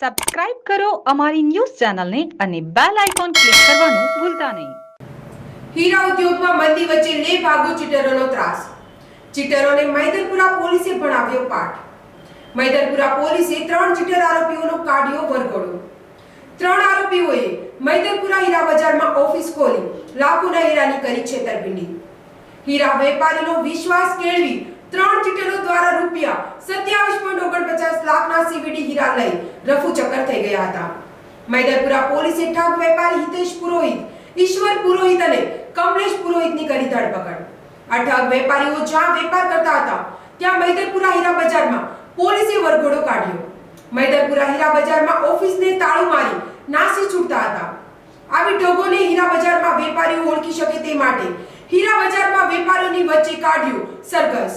Subscribe કરો અમારી news ચેનલને અને બેલ આઇકોન ક્લિક કરવાનું ભૂલતા નહીં. હીરા ઉદ્યોગમાં મંદી વચ્ચે લે ભાગો ચીટરોનો ત્રાસ. ચીટરોને મૈદરપુરા પોલીસે ભણાવ્યો પાઠ. મૈદરપુરા પોલીસે ત્રણ ચીટર આરોપીઓનો કાઢ્યો વરઘોડો. ત્રણ આરોપીઓએ મૈદરપુરા હીરા બજારમાં ઓફિસ ખોલી, લાખોના હીરાની કરી છેતરપિંડી. હીરા વેપારીનો વિશ્વાસ કેળવી ત્રણ ચીટરો દ્વારા રૂપિયા સત્યાવીસ પોઈન્ટ ઓગણપચાસ લાખના સીવીડી હીરા લઈ રફુ ચક્કર થઈ ગયા હતા. મૈદરપુરા પોલીસે ઠગ વેપારી હિતેશ પુરોહિત, ઈશ્વર પુરોહિત અને કમલેશ પુરોહિતની કરી ધરપકડ. આ ઠગ વેપારીઓ જ્યાં વેપાર કરતા હતા, ત્યાં મૈદરપુરા હીરા બજારમાં પોલીસે વરઘોડો કાઢ્યો. મૈદરપુરા હીરા બજારમાં ઓફિસને તાળું મારી નાસી છૂટતા હતા. આવી ઠગોને હીરા બજારમાં વેપારીઓ ઓળખી શકે તે માટે હીરા બજારમાં વેપારીઓની વચ્ચે કાઢ્યું સરઘસ.